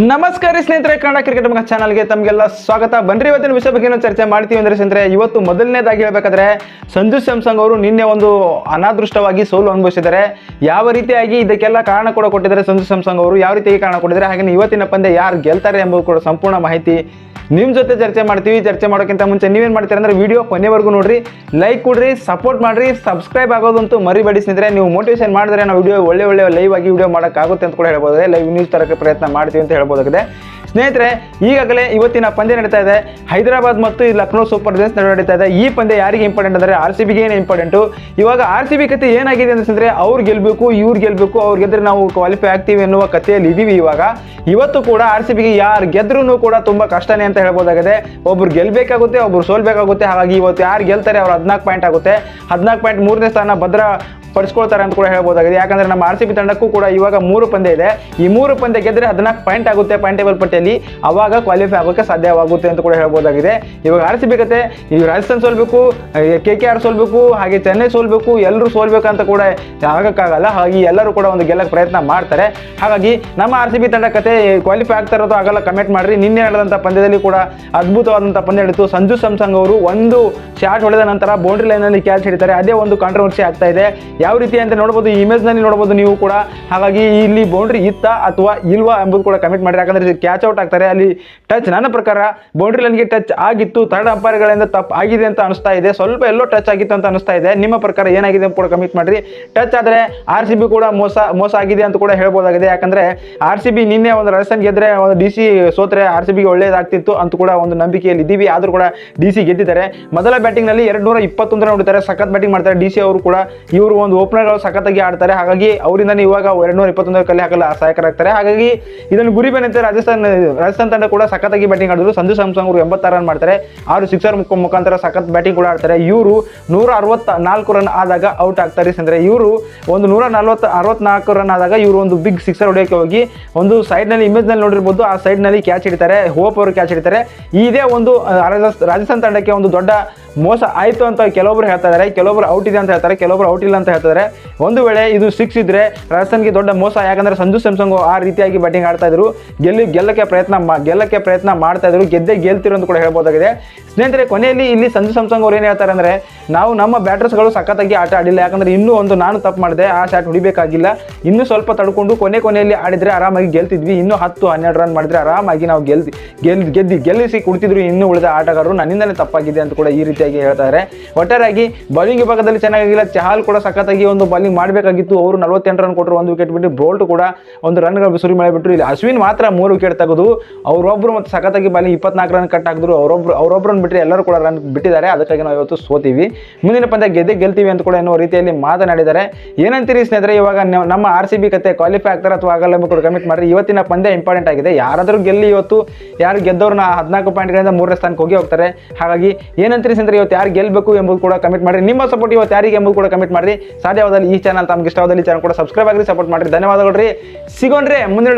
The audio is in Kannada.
ನಮಸ್ಕಾರ ಸ್ನೇಹಿತರೆ, ಕನ್ನಡ ಕ್ರಿಕೆಟ್ ಮಗ ಚಾನಲ್ಗೆ ತಮಗೆಲ್ಲ ಸ್ವಾಗತ. ಬನ್ರಿ, ಇವತ್ತಿನ ವಿಷಯ ಬಗ್ಗೆ ಚರ್ಚೆ ಮಾಡ್ತೀವಿ ಅಂದ್ರೆ ಸ್ನೇಹಿತರೆ, ಇವತ್ತು ಮೊದಲನೇದಾಗಿ ಹೇಳ್ಬೇಕಾದ್ರೆ ಸಂಜು ಸ್ಯಾಮ್ಸಂಗ್ ಅವರು ನಿನ್ನೆ ಒಂದು ಅನಾದೃಷ್ಟವಾಗಿ ಸೋಲು ಅನುಭವಿಸಿದ್ದಾರೆ. ಯಾವ ರೀತಿಯಾಗಿ ಇದಕ್ಕೆಲ್ಲ ಕಾರಣ ಕೂಡ ಕೊಟ್ಟಿದ್ದಾರೆ ಸಂಜು ಸ್ಯಾಮ್ಸಂಗ್ ಅವರು, ಯಾವ ರೀತಿಯಾಗಿ ಕಾರಣ ಕೊಟ್ಟಿದ್ದಾರೆ ಹಾಗೆ ಇವತ್ತಿನ ಪಂದ್ಯ ಯಾರು ಗೆಲ್ತಾರೆ ಎಂಬುದು ಕೂಡ ಸಂಪೂರ್ಣ ಮಾಹಿತಿ ನಿಮ್ಮ ಜೊತೆ ಚರ್ಚೆ ಮಾಡ್ತೀವಿ. ಚರ್ಚೆ ಮಾಡೋಕ್ಕಿಂತ ಮುಂಚೆ ನೀವೇನು ಮಾಡ್ತೀರಾ ಅಂದ್ರೆ ವಿಡಿಯೋ ಕೊನೆವರೆಗೂ ನೋಡ್ರಿ, ಲೈಕ್ ಕೊಡ್ರಿ, ಸಪೋರ್ಟ್ ಮಾಡಿರಿ, ಸಬ್ಸ್ಕ್ರೈಬ್ ಆಗೋದಂತೂ ಮರಿಬೇಡಿ ಸ್ನೇಹಿತರೆ. ನೀವು ಮೋಟಿವೇಶನ್ ಮಾಡಿದ್ರೆ ನಾವು ವಿಡಿಯೋ ಒಳ್ಳೆ ಒಳ್ಳೆ ಲೈವ್ ಆಗಿ ವಿಡಿಯೋ ಮಾಡೋಕ್ಕಾಗುತ್ತೆ ಅಂತ ಕೂಡ ಹೇಳ್ಬೋದು. ಲೈವ್ ನ್ಯೂಸ್ ತರಕ್ಕೆ ಪ್ರಯತ್ನ ಮಾಡ್ತೀವಿ ಅಂತ ಹೇಳ್ಬೋದಾಗಿದೆ. ಸ್ನೇಹಿತರೆ, ಈಗಾಗಲೇ ಇವತ್ತಿನ ಪಂದ್ಯ ನಡೀತಾ ಇದೆ. ಹೈದರಾಬಾದ್ ಮತ್ತು ಈ ಲಕ್ನೋ ಸೂಪರ್ ಜೈನ್ಸ್ ನಡುವೆ ನಡೀತಾ ಇದೆ. ಈ ಪಂದ್ಯ ಯಾರಿಗೆ ಇಂಪಾರ್ಟೆಂಟ್ ಅಂದರೆ ಆರ್ ಸಿ ಬಿಗೆ ಇಂಪಾರ್ಟೆಂಟು ಇವಾಗ ಆರ್ ಸಿ ಬಿ ಕತೆ ಏನಾಗಿದೆ ಅಂತಂದರೆ ಅವ್ರು ಗೆಲ್ಲಬೇಕು ಇವ್ರು ಗೆಲ್ಲಬೇಕು ಅವ್ರು ಗೆದ್ರೆ ನಾವು ಕ್ವಾಲಿಫೈ ಆಗ್ತೀವಿ ಎನ್ನುವ ಕಥೆಯಲ್ಲಿ ಇದ್ದೀವಿ ಇವಾಗ. ಇವತ್ತು ಕೂಡ ಆರ್ ಸಿ ಬಿಗೆ ಯಾರು ಗೆದ್ರೂ ಕೂಡ ತುಂಬ ಕಷ್ಟನೇ ಅಂತ ಹೇಳ್ಬೋದಾಗಿದೆ. ಒಬ್ರು ಗೆಲ್ಲಬೇಕಾಗುತ್ತೆ ಒಬ್ರು ಸೋಲ್ಬೇಕಾಗುತ್ತೆ. ಹಾಗಾಗಿ ಇವತ್ತು ಯಾರು ಗೆಲ್ತಾರೆ, ಅವ್ರು ಹದಿನಾಲ್ಕು ಪಾಯಿಂಟ್ ಆಗುತ್ತೆ. ಹದಿನಾಲ್ಕು ಪಾಯಿಂಟ್ ಮೂರನೇ ಸ್ಥಾನ ಭದ್ರ ಪಡಿಸ್ಕೊಳ್ತಾರೆ ಅಂತ ಕೂಡ ಹೇಳ್ಬೋದಾಗಿದೆ. ಯಾಕಂದ್ರೆ ನಮ್ಮ ಆರ್ ಸಿ ಬಿ ತಂಡಕ್ಕೂ ಕೂಡ ಇವಾಗ ಮೂರು ಪಂದ್ಯ ಇದೆ. ಈ ಮೂರು ಪಂದ್ಯ ಗೆದ್ರೆ ಹದಿನಾಲ್ಕು ಪಾಯಿಂಟ್ ಆಗುತ್ತೆ ಪಾಯಿಂಟ್ ಟೇಬಲ್ ಪಟ್ಟಿಯಲ್ಲಿ. ಅವಾಗ ಕ್ವಾಲಿಫೈ ಆಗೋಕ್ಕೆ ಸಾಧ್ಯವಾಗುತ್ತೆ ಅಂತ ಕೂಡ ಹೇಳ್ಬೋದಾಗಿದೆ. ಇವಾಗ ಆರ್ ಸಿ ಬಿ ಕತೆ ಈ ರಾಜಸ್ಥಾನ್ ಸೋಲ್ಬೇಕು ಕೆ ಕೆ ಆರ್ ಸೋಲ್ಬೇಕು, ಹಾಗೆ ಚೆನ್ನೈ ಸೋಲ್ಬೇಕು ಎಲ್ಲರೂ ಸೋಲ್ಬೇಕಂತ ಕೂಡ ಆಗೋಕ್ಕಾಗಲ್ಲ. ಹಾಗಾಗಿ ಎಲ್ಲರೂ ಕೂಡ ಒಂದು ಗೆಲ್ಲಕ್ಕೆ ಪ್ರಯತ್ನ ಮಾಡ್ತಾರೆ. ಹಾಗಾಗಿ ನಮ್ಮ ಆರ್ ಸಿ ಬಿ ತಂಡ ಕತೆ ಕ್ವಾಲಿಫೈ ಆಗ್ತಾ ಇರೋದು ಆಗಲ್ಲ ಕಮೆಂಟ್ ಮಾಡಿರಿ. ನಿನ್ನೆ ನಡೆದಂಥ ಪಂದ್ಯದಲ್ಲಿ ಕೂಡ ಅದ್ಭುತವಾದಂಥ ಪಂದ್ಯ ನಡೀತು. ಸಂಜು ಸ್ಯಾಮ್ಸಂಗ್ ಅವರು ಒಂದು ಶಾರ್ಟ್ ಹೊಡೆದ ನಂತರ ಬೌಂಡ್ರಿ ಲೈನಲ್ಲಿ ಕ್ಯಾಚ್ ಹಿಡಿತಾರೆ. ಅದೇ ಒಂದು ಕಾಂಟ್ರವರ್ಸಿ ಆಗ್ತಾ ಇದೆ. ಯಾವ ರೀತಿ ಅಂತ ನೋಡ್ಬೋದು, ಈ ಇಮೇಜ್ನಲ್ಲಿ ನೋಡಬಹುದು ನೀವು ಕೂಡ. ಹಾಗಾಗಿ ಇಲ್ಲಿ ಬೌಂಡ್ರಿ ಇತ್ತ ಅಥವಾ ಇಲ್ವಾ ಎಂಬುದು ಕೂಡ ಕಮೆಂಟ್ ಮಾಡಿ ಯಾಕಂದ್ರೆ ಕ್ಯಾಚ್ ಔಟ್ ಆಗ್ತಾರೆ. ಅಲ್ಲಿ ಟಚ್ ನನ್ನ ಪ್ರಕಾರ ಬೌಂಡ್ರಿ ಲೈನ್ಗೆ ಟಚ್ ಆಗಿತ್ತು. ಥರ್ಡ್ ಅಂಪೈರ್ಗಳಿಂದ ತಪ್ಪು ಆಗಿದೆ ಅಂತ ಅನಿಸ್ತಾ ಇದೆ. ಸ್ವಲ್ಪ ಎಲ್ಲೋ ಟಚ್ ಆಗಿತ್ತು ಅಂತ ಅನಿಸ್ತಾ ಇದೆ. ನಿಮ್ಮ ಪ್ರಕಾರ ಏನಾಗಿದೆ ಅಂತ ಕೂಡ ಕಮೆಂಟ್ ಮಾಡಿರಿ. ಟಚ್ ಆದರೆ ಆರ್ ಸಿ ಬಿ ಕೂಡ ಮೋಸ ಮೋಸ ಆಗಿದೆ ಅಂತ ಕೂಡ ಹೇಳ್ಬೋದಾಗಿದೆ. ಯಾಕಂದ್ರೆ ಆರ್ ಸಿ ಬಿ ನಿನ್ನೆ ಒಂದು ರಾಜಸ್ಥಾನ್ ಗೆದ್ರೆ, ಒಂದು ಡಿ ಸಿ ಸೋತ್ರೆ ಆರ್ ಸಿ ಬಿಗೆ ಒಳ್ಳೇದಾಗ್ತಿತ್ತು ಅಂತ ಕೂಡ ಒಂದು ನಂಬಿಕೆಯಲ್ಲಿ ಇದ್ದೀವಿ. ಆದರೂ ಕೂಡ ಡಿ ಸಿ ಗೆದ್ದಿದ್ದಾರೆ. ಮೊದಲ ಬ್ಯಾಟಿಂಗ್ನಲ್ಲಿ ಎರಡು ನೂರ ಇಪ್ಪತ್ತೊಂದರ ನೋಡಿದ್ದಾರೆ ಸಖತ್ ಬ್ಯಾಟಿಂಗ್ ಮಾಡ್ತಾರೆ. ಡಿ ಸಿ ಅವರು ಕೂಡ ಇವರು ಓಪನರ್ಗಳು ಸಖತ್ತಾಗಿ ಆಡ್ತಾರೆ. ಹಾಗಾಗಿ ಅವರಿಂದ ಇವಾಗ ಎರಡು ನೂರ ಇಪ್ಪತ್ತೊಂದರ ಕಲೆ ಹಾಕಲು ಸಹಾಯಕರಾಗ್ತಾರೆ. ಹಾಗಾಗಿ ಇದನ್ನು ಗುರಿ ಬೆನ್ನಂತೆ ರಾಜಸ್ಥಾನ್, ರಾಜಸ್ಥಾನ ತಂಡ ಕೂಡ ಸಖತ್ತಾಗಿ ಬ್ಯಾಟಿಂಗ್ ಆಡಿದ್ರು. ಸಂಜು ಸ್ಯಾಮ್ಸಂಗ್ ಅವರು ಎಂಬತ್ತಾರು ರನ್ ಮಾಡ್ತಾರೆ. ಆರು ಸಿಕ್ಸರ್ ಮುಖಾಂತರ ಸಖತ್ ಬ್ಯಾಟಿಂಗ್ ಕೂಡ ಆಡ್ತಾರೆ. ಇವರು ನೂರ ಅರವತ್ತ ನಾಲ್ಕು ರನ್ ಆದಾಗ ಔಟ್ ಆಗ್ತಾರೆ. ಅಂದ್ರೆ ಇವರು ಒಂದು ನೂರ ನಲ್ವತ್ತು ಅರವತ್ನಾಲ್ಕು ರನ್ ಆದಾಗ ಇವರು ಒಂದು ಬಿಗ್ ಸಿಕ್ಸರ್ ಹೊಡೆಯೋಕೆ ಹೋಗಿ ಒಂದು ಸೈಡ್ನಲ್ಲಿ ಇಮೇಜ್ನಲ್ಲಿ ನೋಡಿರ್ಬೋದು, ಆ ಸೈಡ್ನಲ್ಲಿ ಕ್ಯಾಚ್ ಹಿಡಿತಾರೆ. ಹೋಪ್ ಅವರು ಕ್ಯಾಚ್ ಹಿಡಿತಾರೆ. ಇದೇ ಒಂದು ರಾಜಸ್ಥಾನ್ ತಂಡಕ್ಕೆ ಒಂದು ದೊಡ್ಡ ಮೋಸ ಆಯಿತು ಅಂತ ಕೆಲವೊಬ್ರು ಹೇಳ್ತಾ ಇದ್ದಾರೆ ಕೆಲವೊಬ್ರು ಔಟ್ ಇದೆ ಅಂತ ಹೇಳ್ತಾರೆ, ಕೆಲವೊಬ್ರು ಔಟ್ ಇಲ್ಲ ಅಂತ ಹೇಳ್ತಾರೆ ಒಂದು ವೇಳೆ ಇದು ಸಿಕ್ಸ್ ಇದ್ರೆ ರಾಜಸ್ಥಾನ್ಗೆ ದೊಡ್ಡ ಮೋಸ, ಯಾಕಂದ್ರೆ ಸಂಜು ಸ್ಯಾಮ್ಸಂಗ್ ಆ ರೀತಿಯಾಗಿ ಬ್ಯಾಟಿಂಗ್ ಆಡ್ತಾ ಇದ್ರು. ಗೆಲ್ಲಿ, ಗೆಲ್ಲಕ್ಕೆ ಪ್ರಯತ್ನ ಗೆಲ್ಲಕ್ಕೆ ಪ್ರಯತ್ನ ಮಾಡ್ತಾ ಇದ್ರು. ಗೆದ್ದೇ ಗೆಲ್ತಿರೋ ಅಂತ ಕೂಡ ಹೇಳ್ಬೋದಾಗಿದೆ. ಸ್ನೇಹಿತರೆ, ಕೊನೆಯಲ್ಲಿ ಇಲ್ಲಿ ಸಂಜು ಸ್ಯಾಮ್ಸಂಗ್ ಅವ್ರು ಏನು ಹೇಳ್ತಾರೆ ಅಂದ್ರೆ ನಾವು ನಮ್ಮ ಬ್ಯಾಟರ್ಸ್ಗಳು ಸಖತ್ತಾಗಿ ಆಟ ಆಡಿಲ್ಲ. ಯಾಕಂದ್ರೆ ಇನ್ನೂ ಒಂದು ನಾನು ತಪ್ಪು ಮಾಡಿದೆ, ಆ ಶಾಟ್ ಹೊಡಿಬೇಕಾಗಿಲ್ಲ. ಇನ್ನೂ ಸ್ವಲ್ಪ ತಡ್ಕೊಂಡು ಕೊನೆ ಕೊನೆಯಲ್ಲಿ ಆಡಿದರೆ ಆರಾಮಾಗಿ ಗೆಲ್ತಿದ್ವಿ. ಇನ್ನೂ ಹತ್ತು, ಹನ್ನೆರಡು ರನ್ ಮಾಡಿದರೆ ಆರಾಮಾಗಿ ನಾವು ಗೆಲ್ತಿ ಗೆಲ್, ಗೆದ್ದು, ಗೆಲ್ಲಿಸಿ ಕುಳಿತಿದ್ರು ಇನ್ನೂ ಉಳಿದ ಆಟಗಾರರು ನನ್ನಿಂದಲೇ ತಪ್ಪಾಗಿದೆ ಅಂತ ಕೂಡ ಈ ರೀತಿಯಾಗಿ ಹೇಳ್ತಾರೆ. ಒಟ್ಟಾರೆಯಾಗಿ ಬೌಲಿಂಗ್ ವಿಭಾಗದಲ್ಲಿ ಚೆನ್ನಾಗಿಲ್ಲ. ಚಹಾಲ್ ಕೂಡ ಸಖತ್ತಾಗಿ ಒಂದು ಬೌಲಿಂಗ್ ಮಾಡಬೇಕಾಗಿತ್ತು. ಅವರು ನಲವತ್ತೆಂಟು ರನ್ ಕೊಟ್ಟರು ಒಂದು ವಿಕೆಟ್ ಬಿಟ್ಟು ಬೋಲ್ಟ್ ಕೂಡ ಒಂದು ರನ್ಗಳು ಸುರಿ ಮಾಡಿಬಿಟ್ರು ಇಲ್ಲಿ ಅಶ್ವಿನ್ ಮಾತ್ರ ಮೂರು ವಿಕೆಟ್ ತೆಗೆದು ಅವರೊಬ್ಬರು ಮತ್ತು ಸಖತ್ತಾಗಿ ಬಾಲಿಂಗ್ ಇಪ್ಪತ್ನಾಲ್ಕು ರನ್ ಕಟ್ ಹಾಕಿದ್ರು. ಅವರೊಬ್ರು ಅವರೊಬ್ಬರನ್ನು ಬಿಟ್ಟರೆ ಎಲ್ಲರೂ ಕೂಡ ರನ್ ಬಿಟ್ಟಿದ್ದಾರೆ. ಅದಕ್ಕಾಗಿ ನಾವು ಇವತ್ತು ಸೋತೀವಿ. ಮುಂದಿನ ಪಂದ್ಯ ಗೆದ್ದೆ ಗೆಲ್ತೀವಿ ಅಂತ ಕೂಡ ಎನ್ನುವ ರೀತಿಯಲ್ಲಿ ಮಾತನಾಡಿದ್ದಾರೆ. ಏನಂತೀರಿ ಸ್ನೇಹಿತರೆ, ಇವಾಗ ನಮ್ಮ ಆರ್ ಸಿ ಬಿ ಕತೆ ಕ್ವಾಲಿಫೈ ಆಗ್ತಾರೆ ಅಥವಾ ಆಗಲ್ಲ ಕೂಡ ಕಮಿಟ್ ಮಾಡಿ ಇವತ್ತಿನ ಪಂದ್ಯ ಇಂಪಾರ್ಟೆಂಟ್ ಆಗಿದೆ. ಯಾರಾದರೂ ಗೆಲ್ಲಿ ಇವತ್ತು ಯಾರು ಗೆದ್ದವ್ರನ್ನ ಹದಿನಾಲ್ಕು ಪಾಯಿಂಟ್ಗಳಿಂದ ಮೂರನೇ ಸ್ಥಾನಕ್ಕೆ ಹೋಗಿ ಹೋಗ್ತಾರೆ. ಹಾಗಾಗಿ ಏನಂತೀರಿ ಸ್ನೇಹಿತರೆ, ಇವತ್ತು ಯಾರು ಗೆಲ್ಲಬೇಕು ಎಂಬುದು ಕೂಡ ಕಮಿಟ್ ಮಾಡಿ ನಿಮ್ಮ ಸಪೋರ್ಟ್ ಇವತ್ತು ಯಾರಿಗೆ ಎಂಬುದು ಕೂಡ ಕಮಿಟ್ ಮಾಡಿ ಸಾಧ್ಯವಾದಲ್ಲಿ ಈ ಚಾನಲ್ ತಮಗೆ ಇಷ್ಟವಾದಲ್ಲಿ ಚಾನಲ್ ಕೂಡ ಸಬ್ಸ್ಕ್ರೈಬ್ ಆಗಿರಿ ಸಪೋರ್ಟ್ ಮಾಡಿರಿ. ಧನ್ಯವಾದಗಳು ರೀ. ಸಿಗೋಣ್ರೆ. ಮುಂದಿನ